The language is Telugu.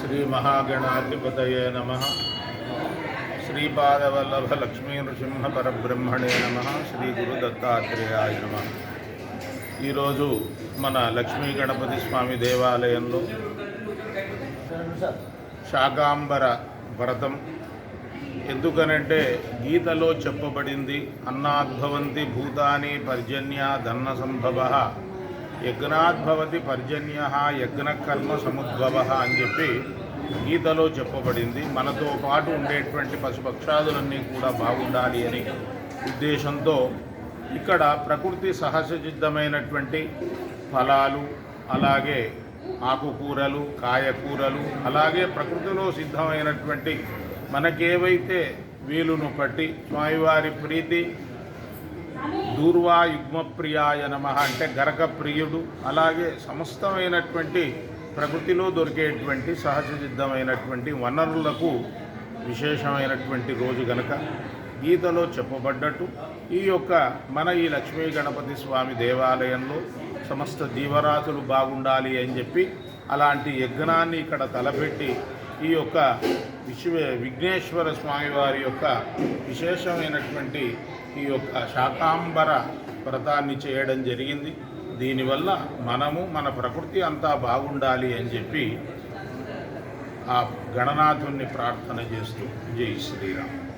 శ్రీ మహాగణాధిపతయే నమ. శ్రీపాదవల్లభ నృసింహ పరబ్రహ్మణే నమ. శ్రీ గురు దత్తాత్రేయాయ నమ. ఈరోజు మన లక్ష్మీ గణపతి స్వామి దేవాలయంలో శాకాంబర వ్రతం. ఎందుకనంటే గీతలో చెప్పబడింది అన్నాద్భవంతి భూతాని పర్జన్య ధన్న సంభవ యజ్ఞాద్భవతి పర్జన్య యజ్ఞకర్మ సముద్భవ అని చెప్పి గీతలో చెప్పబడింది. మనతో పాటు ఉండేటువంటి పశుపక్షాదులన్నీ కూడా బాగుండాలి అని ఉద్దేశంతో ఇక్కడ ప్రకృతి సహజసిద్ధమైనటువంటి ఫలాలు అలాగే ఆకుకూరలు కాయకూరలు అలాగే ప్రకృతిలో సిద్ధమైనటువంటి మనకేవైతే వీలును పట్టి స్వామివారి ప్రీతి దూర్వా యుగ్మప్రియాయ నమ అంటే గరక ప్రియుడు అలాగే సమస్తమైనటువంటి ప్రకృతిలో దొరికేటువంటి సహజ సిద్ధమైనటువంటి వనరులకు విశేషమైనటువంటి రోజు గనక గీతలో చెప్పబడ్డట్టు. ఈ యొక్క మన ఈ లక్ష్మీ గణపతి స్వామి దేవాలయంలో సమస్త జీవరాశులు బాగుండాలి అని చెప్పి అలాంటి యజ్ఞాన్ని ఇక్కడ తలపెట్టి ఈ యొక్క విశ్వ విఘ్నేశ్వర స్వామి వారి యొక్క విశేషమైనటువంటి ఈ యొక్క శాకాంబర వ్రతాన్ని చేయడం జరిగింది. దీనివల్ల మనము మన ప్రకృతి అంతా బాగుండాలి అని చెప్పి ఆ గణనాథుణ్ణి ప్రార్థన చేస్తూ జై శ్రీరామ్.